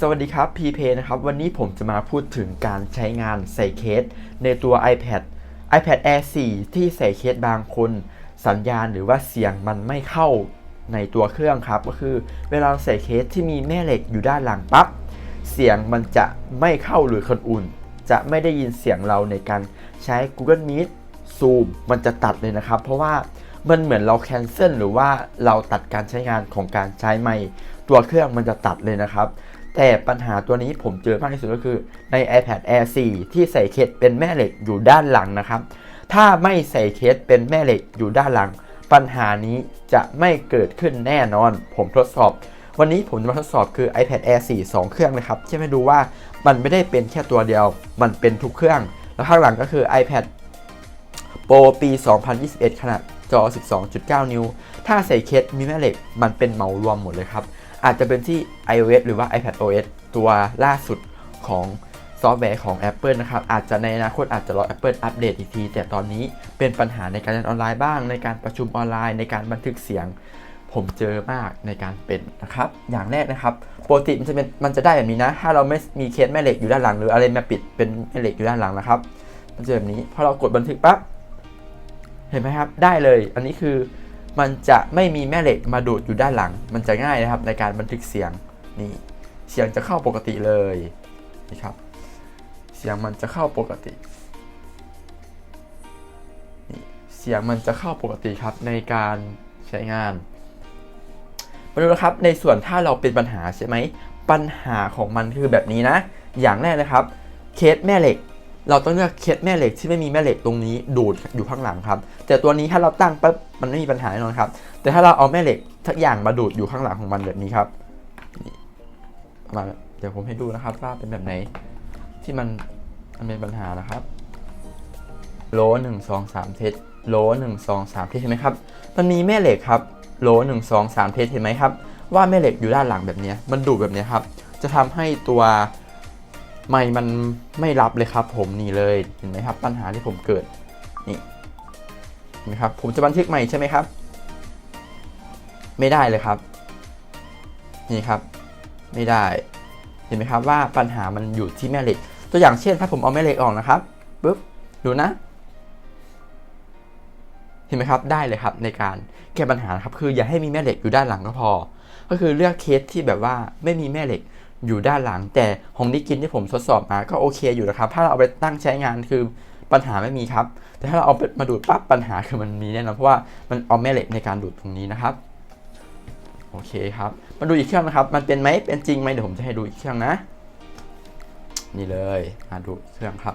สวัสดีครับพีเพนะครับ วันนี้ผมจะมาพูดถึงการใช้งานใส่เคส ในตัว iPad iPad Air 4 ที่ใส่เคสบางคน สัญญาณหรือว่าเสียงมันไม่เข้าในตัวเครื่องครับ ก็คือเวลาใส่เคสที่มีแม่เหล็กอยู่ด้านหลังปั๊บเสียงมันจะไม่เข้าหรือคนอุ่น จะไม่ได้ยินเสียงเราในการใช้ Google Meet Zoom มันจะตัดเลยนะครับ เพราะว่ามันเหมือนเราแคนเซิลหรือว่าเราตัดการใช้งานของการใช้ไมค์ตัวเครื่องมันจะตัดเลยนะครับ แต่ปัญหาตัวนี้ผมเจอมากที่สุดก็คือใน iPad Air 4 ที่ใส่เคสเป็นแม่เหล็กอยู่ด้านหลังนะครับ ถ้าไม่ใส่เคสเป็นแม่เหล็กอยู่ด้านหลัง ปัญหานี้จะไม่เกิดขึ้นแน่นอน ผมทดสอบ วันนี้ผมจะมาทดสอบคือ iPad Air 4 2 เครื่องนะครับที่ให้ดูว่ามันไม่ได้เป็นแค่ตัวเดียว มันเป็นทุกเครื่อง แล้วข้างหลังก็คือ iPad Pro ปี 2021 ขนาด จอ 12.9 นิ้ว ถ้าใส่เคสมีแม่เหล็ก มันเป็นเหมารวมหมดเลยครับ อาจจะเป็นที่ iOS หรือว่า iPad OS ตัวล่าสุดของซอฟต์แวร์ของ Apple นะครับ อาจจะในอนาคตอาจจะรอ Apple อัปเดตอีกที แต่ตอนนี้เป็นปัญหาในการเรียนออนไลน์บ้าง ในการประชุมออนไลน์ ในการบันทึกเสียง ผมเจอมากในการเป็นนะครับ อย่างแรกนะครับปกติมันจะเป็นมันจะได้แบบนี้นะ ถ้าเราไม่มีเคสแม่เหล็กอยู่ด้านหลัง หรืออะไรมาปิดเป็นแม่เหล็กอยู่ด้านหลังนะครับ มันจะแบบนี้ พอเรากดบันทึกปั๊บ เห็นไหมครับ ได้เลย อันนี้คือมันจะไม่มีแม่เหล็กมาดูดอยู่ด้านหลัง มันจะง่ายนะครับในการบันทึกเสียงนี่ เสียงจะเข้าปกติเลยนี่ครับ เสียงมันจะเข้าปกตินี่เสียงมันจะเข้าปกติครับในการใช้งานมาดูนะครับในส่วนถ้าเราเป็นปัญหาใช่ไหมปัญหาของมันคือแบบนี้นะ อย่างแรกนะครับ เคสแม่เหล็ก เราต้องเลือกเคสแม่เหล็กที่ไม่มีแม่เหล็กตรงนี้ดูดอยู่ข้างหลังครับ แต่ตัวนี้ถ้าเราตั้งปั๊บมันไม่มีปัญหาแน่นอนครับ แต่ถ้าเราเอาแม่เหล็กทักอย่างมาดูดอยู่ข้างหลังของมันแบบนี้ครับมาเดี๋ยวผมให้ดูนะครับว่าเป็นแบบไหน ที่มันมันเป็นปัญหานะครับโลหนึ่งสองสามเทสโลหนึ่งสองสามเทสเห็นไหมครับมันมีแม่เหล็กครับโลหนึ่งสองสามเทสเห็นไหมครับว่าแม่เหล็กอยู่ด้านหลังแบบนี้มันดูดแบบนี้ครับจะทำให้ตัว ไม่มันไม่รับเลยครับ ผมนี่เลยเห็นไหมครับ ปัญหาที่ผมเกิดนี่เห็นไหมครับ ผมจะบันทึกใหม่ใช่ไหมครับ ไม่ได้เลยครับ นี่ครับ ไม่ได้ เห็นไหมครับว่าปัญหามันอยู่ที่แม่เหล็ก ตัวอย่างเช่น ถ้าผมเอาแม่เหล็กออกนะครับปุ๊บดูนะเห็นไหมครับได้เลยครับในการแก้ปัญหาครับคืออย่าให้มีแม่เหล็กอยู่ด้านหลังก็พอ ก็คือเลือกเคสที่แบบว่าไม่มีแม่เหล็กอยู่ด้านหลัง แต่ของดิกินที่ผมทดสอบมาก็โอเคอยู่นะครับ ถ้าเราเอาไปตั้งใช้งานคือปัญหาไม่มีครับ แต่ถ้าเราเอาไปมาดูดปั๊บปัญหาคือมันมีแน่นอนเพราะว่ามันเอาแม่เหล็กในการดูดตรงนี้นะครับโอเคครับ มาดูอีกเครื่องนะครับ มันเป็นไหมเป็นจริงไหมเดี๋ยวผมจะให้ดูอีกเครื่องนะ นี่เลยมาดูเครื่องครับ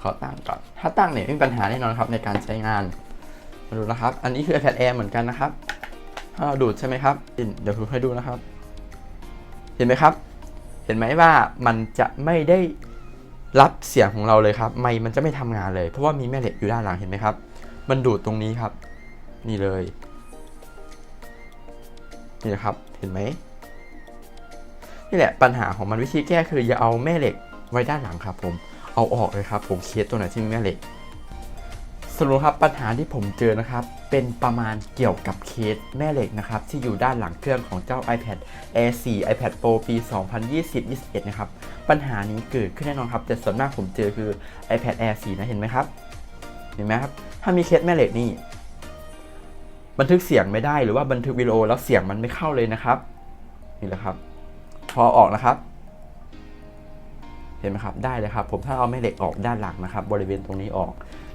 ขอตั้งก่อน ถ้าตั้งเนี่ยไม่มีปัญหาแน่นอนครับในการใช้งาน มาดูนะครับ อันนี้คือ iPad Air เหมือนกันนะครับ ถ้าเราดูดใช่ไหมครับ เดี๋ยวผมให้ดูนะครับ เห็นไหมครับ เห็นไหมว่ามันจะไม่ได้รับเสียงของเราเลยครับ ไมค์มันจะไม่ทำงานเลย เพราะว่ามีแม่เหล็กอยู่ด้านหลังเห็นไหมครับ มันดูดตรงนี้ครับ นี่เลย นี่นะครับ เห็นไหมนี่แหละปัญหาของมันวิธีแก้คืออย่าเอาแม่เหล็กไว้ด้านหลังครับ ผม เอาออกเลยครับ ผมเคสตัวไหนที่มีแม่เหล็ก สรุปครับปัญหาที่ผมเจอนะครับ เป็นประมาณเกี่ยวกับเคสแม่เหล็กนะครับ ที่อยู่ด้านหลังเครื่องของเจ้า iPad Air 4 iPad Pro ปี 2020-21 นะครับ ปัญหานี้เกิดขึ้นแน่นอนครับ แต่ส่วนมากผมเจอคือ iPad Air 4 นะเห็นไหมครับ เห็นไหมครับ ถ้ามีเคสแม่เหล็กนี่ บันทึกเสียงไม่ได้หรือว่าบันทึกวิดีโอแล้วเสียงมันไม่เข้าเลยนะครับ นี่แหละครับ พอออกนะครับ เห็นไหมครับได้เลยครับ ผมถ้าเอาแม่เหล็กออกด้านหลังนะครับ บริเวณตรงนี้ออก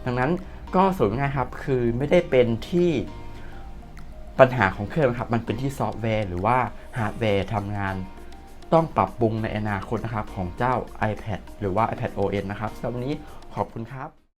ดังนั้น ก็สรุปง่ายครับคือไม่ได้เป็นที่ปัญหาของเครื่องนะครับ มันเป็นที่ซอฟต์แวร์หรือว่าฮาร์ดแวร์ทำงาน ต้องปรับปรุงในอนาคตนะครับของเจ้า iPad หรือว่า iPad OS นะครับสำหรับวันนี้ขอบคุณครับ